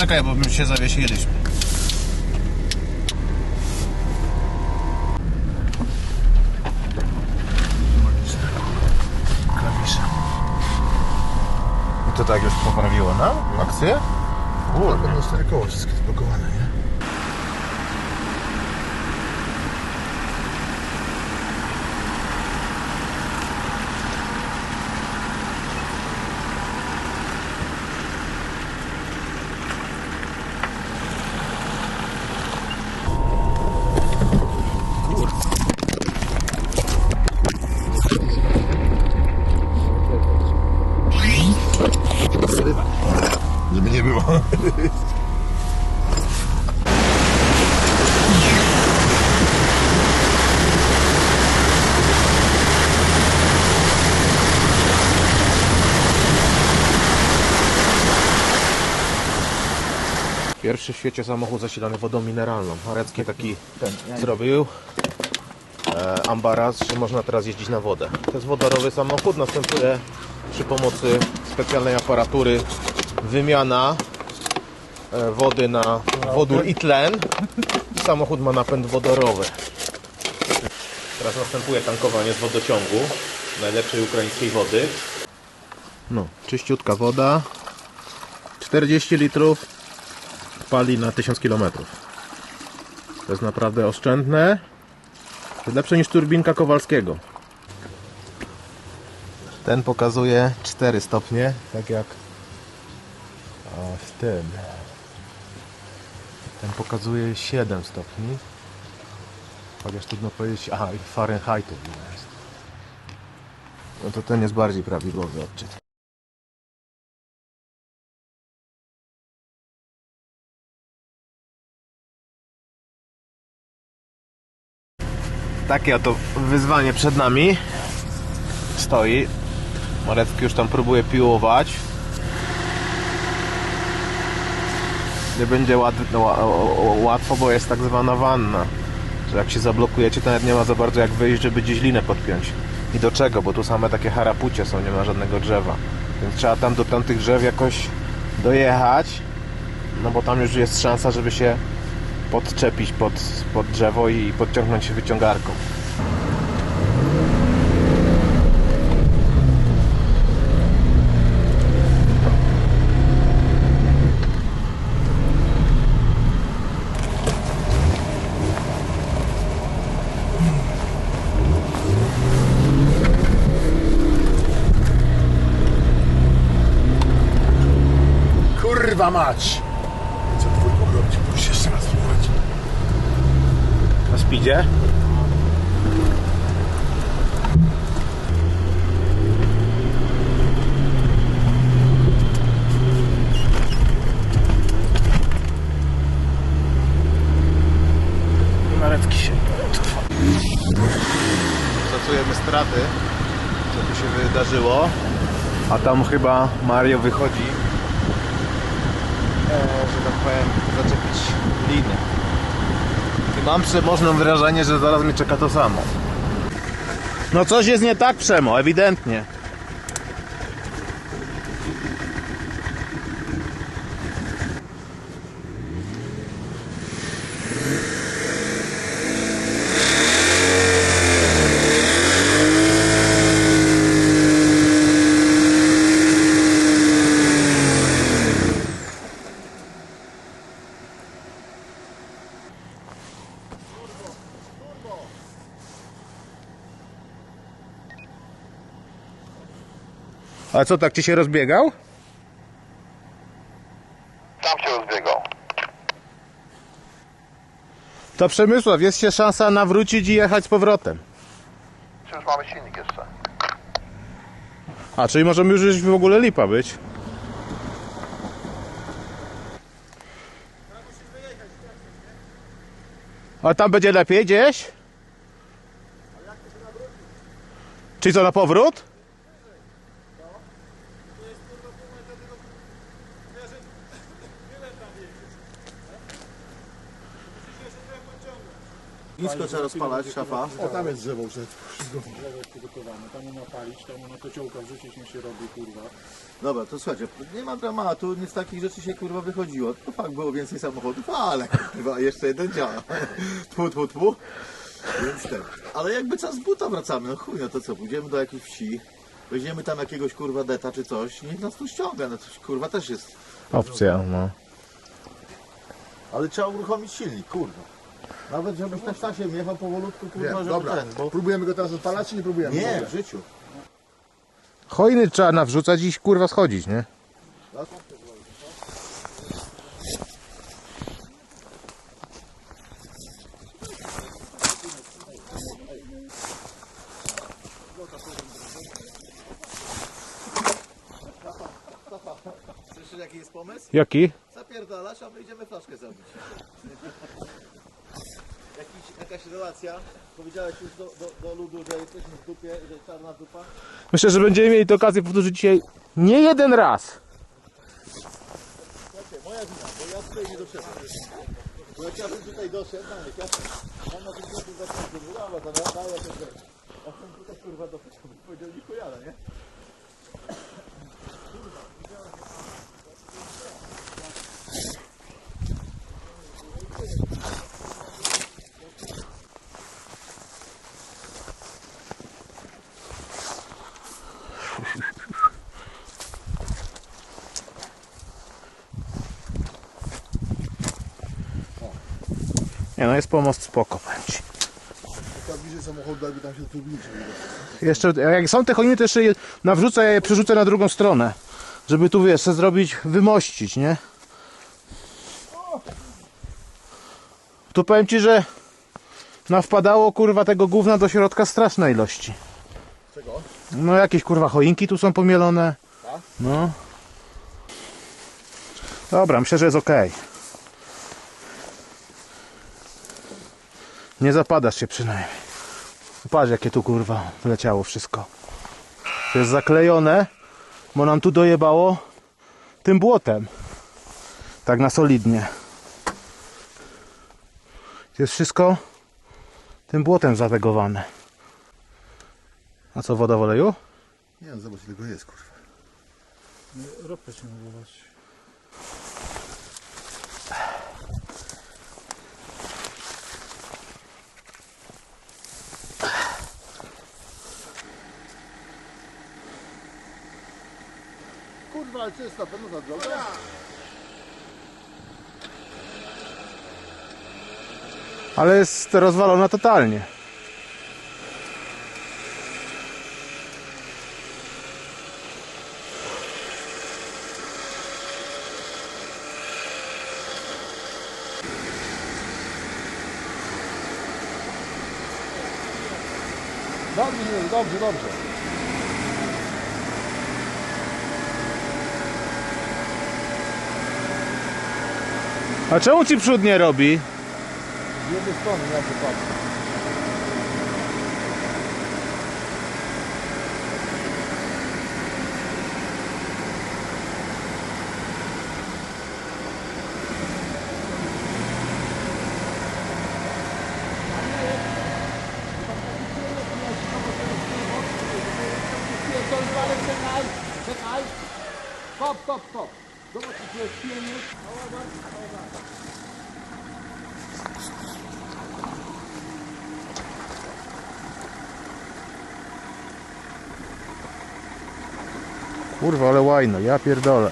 Poczekaj, bo my się zawiesiliśmy. Klawisze. I to tak już poprawiło nam akcję? Kurde, no stare koło wszystkie zblokowane, nie? Żeby nie było. Pierwszy w świecie samochód zasilany wodą mineralną. Marecki taki zrobił e, ambaraz, że można teraz jeździć na wodę. To jest wodorowy samochód, następuje przy pomocy specjalnej aparatury wymiana e, wody na wodór i tlen. Samochód ma napęd wodorowy. Teraz następuje tankowanie z wodociągu najlepszej ukraińskiej wody. No, czyściutka woda. 40 litrów pali na 1000 km. To jest naprawdę oszczędne. To jest lepsze niż turbinka Kowalskiego. Ten pokazuje 4 stopnie, tak jak w tym. Ten pokazuje 7 stopni. Chociaż trudno powiedzieć, aha, Fahrenheitu jest. No to ten jest bardziej prawidłowy odczyt. Takie oto wyzwanie przed nami stoi. Morecki już tam próbuje piłować. Nie będzie łat, ła- ła- łatwo, bo jest tak zwana wanna. Że jak się zablokujecie, to nawet nie ma za bardzo jak wyjść, żeby gdzieś linę podpiąć. I do czego? Bo tu same takie harapucie są, nie ma żadnego drzewa. Więc trzeba tam do tamtych drzew jakoś dojechać. No bo tam już jest szansa, żeby się podczepić pod, pod drzewo i podciągnąć się wyciągarką. Kurwa mać! Co dwójką robić? Muszę jeszcze raz. Na speedzie? Narecki się. Szacujemy straty, co tu się wydarzyło. A tam chyba Mario wychodzi, e, że tak powiem, zaczepić linę. Mam przemożne wrażenie, że zaraz mnie czeka to samo. No coś jest nie tak, Przemo, ewidentnie. A co, tak ci się rozbiegał? Tam się rozbiegał. To Przemysław, jest się szansa nawrócić i jechać z powrotem. Czy już mamy silnik jeszcze? A, czyli możemy już w ogóle lipa być. A tam będzie lepiej gdzieś? Czyli co, na powrót? Nisko trzeba rozpalać, szafa. O, tam jest drzewo już. Wszystko. Lewo jest przygotowane, tam mu napalić, tam mu na kociołka wrzucić, nie się robi, kurwa. Dobra, to słuchajcie, nie ma dramatu, nie z takich rzeczy się kurwa wychodziło. To fakt było więcej samochodów, ale kurwa jeszcze jeden działa. Tfu, tfu, tfu. Więc ten. Ale jakby czas z buta wracamy, no chuj, no to co, pójdziemy do jakiejś wsi, weźmiemy tam jakiegoś kurwa deta czy coś, niech nas tu ściąga, no to kurwa też jest. Opcja, no. Ale trzeba uruchomić silnik, kurwa. Nawet żebyś na sztasie jechał powolutku, kurwa, Wiem, żeby dobra. ten, bo... Próbujemy go teraz odpalać, czy nie próbujemy? Nie, w życiu. Hojny trzeba nawrzucać i kurwa schodzić, nie? Słyszysz jaki jest pomysł? Jaki? Zapierdalasz, a my idziemy flaszkę zrobić. Jakaś relacja? Powiedziałeś już do, do, do ludu, że jesteśmy w dupie, że czarna dupa? Myślę, że będziemy mieli tę okazję powtórzyć dzisiaj nie jeden raz. Słuchajcie, moja wina, bo ja tutaj nie doszedłem. Bo jak ja bym tutaj doszedł, no jak ja mam na tym zacząć do góry, ale daję rzecz. A ten tutaj kurwa doszedł, powiedział chujala, nie? Nie no, jest pomost spoko, powiem ci. Tak bliżej samochodu, jakby tam się. Jeszcze, jak są te chojny, to jeszcze je nawrzucę, ja je przerzucę na drugą stronę. Żeby tu, wiesz, zrobić, wymościć, nie? Tu powiem ci, że nawpadało, kurwa, tego gówna do środka straszne ilości. Czego? No jakieś, kurwa, choinki tu są pomielone. No. Dobra, myślę, że jest ok. Nie zapadasz się przynajmniej. Patrz jakie tu kurwa wleciało wszystko. To jest zaklejone, bo nam tu dojebało tym błotem. Tak na solidnie. To jest wszystko tym błotem zategowane. A co woda w oleju? Nie wiem, zobacz ile go jest, kurwa. Ropę się Kurwa, ale to jest na pewno za droga. Ale jest rozwalona totalnie. Dobrze, dobrze, dobrze. A czemu ci przód nie robi? Z jednej strony, ja się Kurwa, ale łajno, ja pierdolę.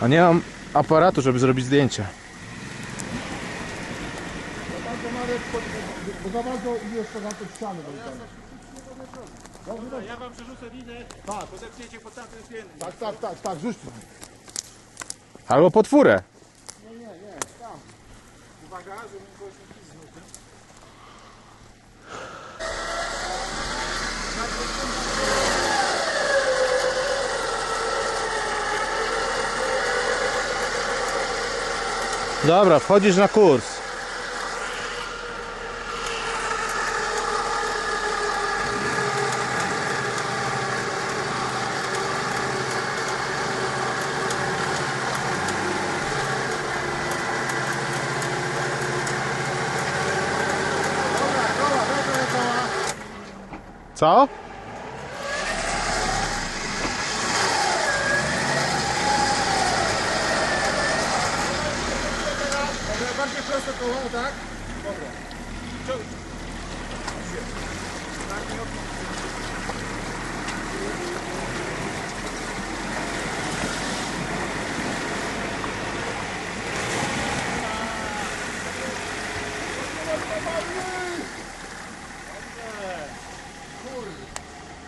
A nie mam aparatu, żeby zrobić zdjęcie. Bo za bardzo i jeszcze na te ściany. Ja wam przerzucę linę, tak. podepniecie pod tamten piętro. Tak, tak, tak, tak, rzuć tu. Albo potwórę. Dobra, wchodzisz na kurs. Co? Prosto koło, tak? Dobra.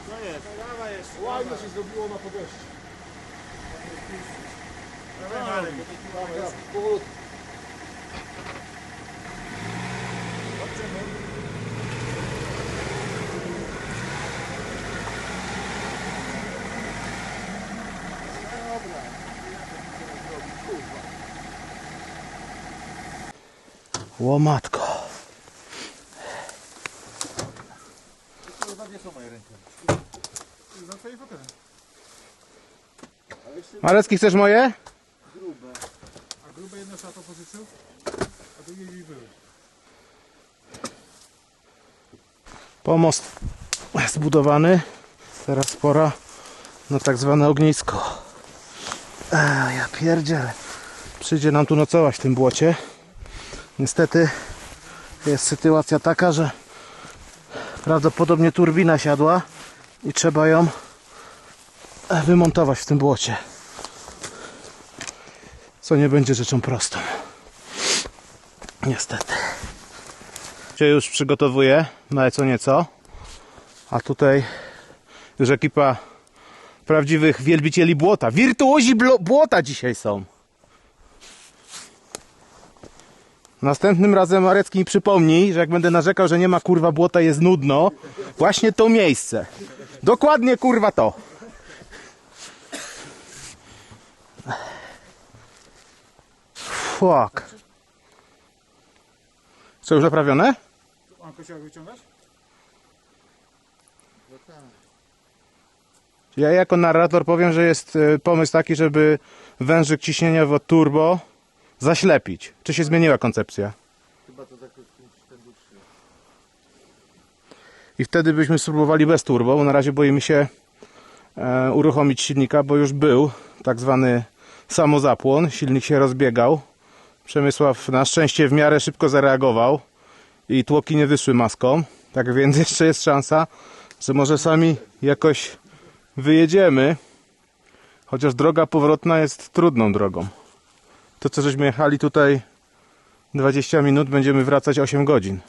Co jest? Ładnie się zrobiło na podejście. Łomatko. Marecki, chcesz moje? A grube jedno szlato pożyczył, a drugie gdzieś były. Pomost zbudowany. Teraz pora na tak zwane ognisko. A, ja pierdzielę. Przyjdzie nam tu nocować w tym błocie. Niestety jest sytuacja taka, że prawdopodobnie turbina siadła i trzeba ją wymontować w tym błocie. Co nie będzie rzeczą prostą. Niestety. Się już przygotowuję na co nieco. A tutaj już ekipa prawdziwych wielbicieli błota. Wirtuozi błota dzisiaj są. Następnym razem Marecki mi przypomnij, że jak będę narzekał, że nie ma kurwa błota, jest nudno. Właśnie to miejsce. Dokładnie kurwa to. Fuck. Co już naprawione? Kociołek wyciągać? Ja jako narrator powiem, że jest e, pomysł taki, żeby wężyk ciśnieniowy turbo zaślepić. Czy się zmieniła koncepcja? Chyba to tak ten dłuższy. I wtedy byśmy spróbowali bez turbo, bo na razie boimy się e, uruchomić silnika, bo już był tak zwany samozapłon. Silnik się rozbiegał. Przemysław na szczęście w miarę szybko zareagował i tłoki nie wyszły maską. Tak więc jeszcze jest szansa, że może sami jakoś wyjedziemy. Chociaż droga powrotna jest trudną drogą. To co żeśmy jechali tutaj 20 minut, będziemy wracać 8 godzin.